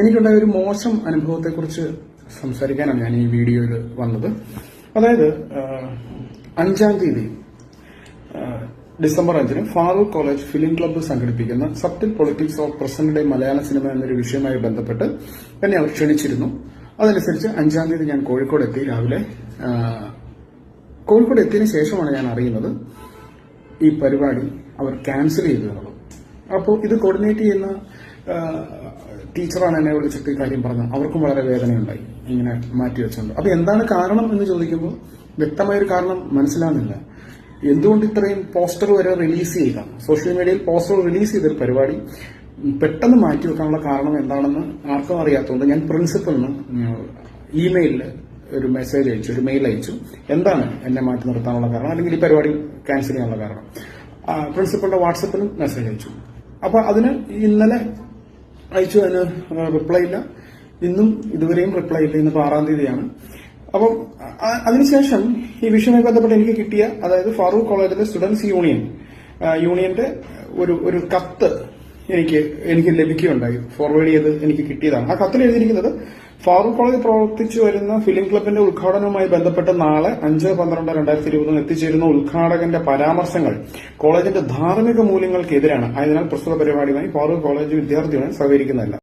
എനിക്കുണ്ടായ ഒരു മോശം അനുഭവത്തെക്കുറിച്ച് സംസാരിക്കാനാണ് ഞാൻ ഈ വീഡിയോയിൽ വന്നത്. അതായത് അഞ്ചാം തീയതി ഡിസംബർ അഞ്ചിന് ഫാറൂഖ് കോളേജ് ഫിലിം ക്ലബ്ബ് സംഘടിപ്പിക്കുന്ന subtle politics of present day Malayala cinema എന്നൊരു വിഷയവുമായി ബന്ധപ്പെട്ട് എന്നെ അവർ ക്ഷണിച്ചിരുന്നു. അതനുസരിച്ച് അഞ്ചാം തീയതി ഞാൻ കോഴിക്കോട് എത്തി. രാവിലെ കോഴിക്കോട് എത്തിയതിനു ശേഷമാണ് ഞാൻ അറിയുന്നത് ഈ പരിപാടി അവർ ക്യാൻസൽ ചെയ്തു എന്നുള്ളത്. അപ്പോൾ ഇത് കോർഡിനേറ്റ് ചെയ്യുന്ന ടീച്ചറാണ് എന്നെ വിളിച്ചിട്ട് കാര്യം പറഞ്ഞത്. അവർക്കും വളരെ വേദനയുണ്ടായി. ഇങ്ങനെ മാറ്റി വെച്ചുകൊണ്ട് അപ്പോൾ എന്താണ് കാരണം എന്ന് ചോദിക്കുമ്പോൾ വ്യക്തമായൊരു കാരണം മനസ്സിലാകുന്നില്ല. എന്തുകൊണ്ട് ഇത്രയും പോസ്റ്റർ വരെ റിലീസ് ചെയ്യുക സോഷ്യൽ മീഡിയയിൽ പോസ്റ്റർ റിലീസ് ചെയ്തൊരു പരിപാടി പെട്ടെന്ന് മാറ്റി വെക്കാനുള്ള കാരണം എന്താണെന്ന് ആർക്കും അറിയാത്തതുകൊണ്ട് ഞാൻ പ്രിൻസിപ്പലിന് ഇമെയിലിൽ ഒരു മെസ്സേജ് അയച്ചു ഒരു മെയിൽ അയച്ചു. എന്താണ് എന്നെ മാറ്റി നിർത്താനുള്ള കാരണം? അല്ലെങ്കിൽ ഈ പരിപാടി ക്യാൻസൽ ചെയ്യാനുള്ള കാരണം? പ്രിൻസിപ്പളിന്റെ വാട്സപ്പിലും മെസ്സേജ് അയച്ചു. അപ്പൊ അതിന് ഇന്നലെ അയച്ചു അതിന് റിപ്ലൈ ഇല്ല. ഇന്നും ഇതുവരെയും റിപ്ലൈ ഇല്ല. ഇന്നിപ്പോ ആറാം തീയതിയാണ്. അപ്പം അതിനുശേഷം ഈ വിഷയവുമായി ബന്ധപ്പെട്ട് എനിക്ക് കിട്ടിയ അതായത് ഫാറൂഖ് കോളേജിലെ സ്റ്റുഡൻസ് യൂണിയൻ യൂണിയന്റെ ഒരു ഒരു കത്ത് എനിക്ക് എനിക്ക് ലഭിക്കുകയുണ്ടായി. ഫോർവേഡ് ചെയ്ത് എനിക്ക് കിട്ടിയതാണ്. ആ കത്തിൽ എഴുതിയിരിക്കുന്നത് ഫാറൂഖ് കോളേജ് പ്രവർത്തിച്ചു വരുന്ന ഫിലിം ക്ലബിന്റെ ഉദ്ഘാടനവുമായി ബന്ധപ്പെട്ട് നാളെ അഞ്ച് പന്ത്രണ്ട് രണ്ടായിരത്തി ഇരുപതിന് എത്തിച്ചേരുന്ന ഉദ്ഘാടകന്റെ പരാമർശങ്ങൾ കോളേജിന്റെ ധാർമ്മിക മൂല്യങ്ങൾക്കെതിരാണ്. ആയതിനാൽ പ്രസ്തുത പരിപാടിയുമായി ഫാറൂഖ് കോളേജ് വിദ്യാർത്ഥികളെ സഹകരിക്കുന്നതല്ല.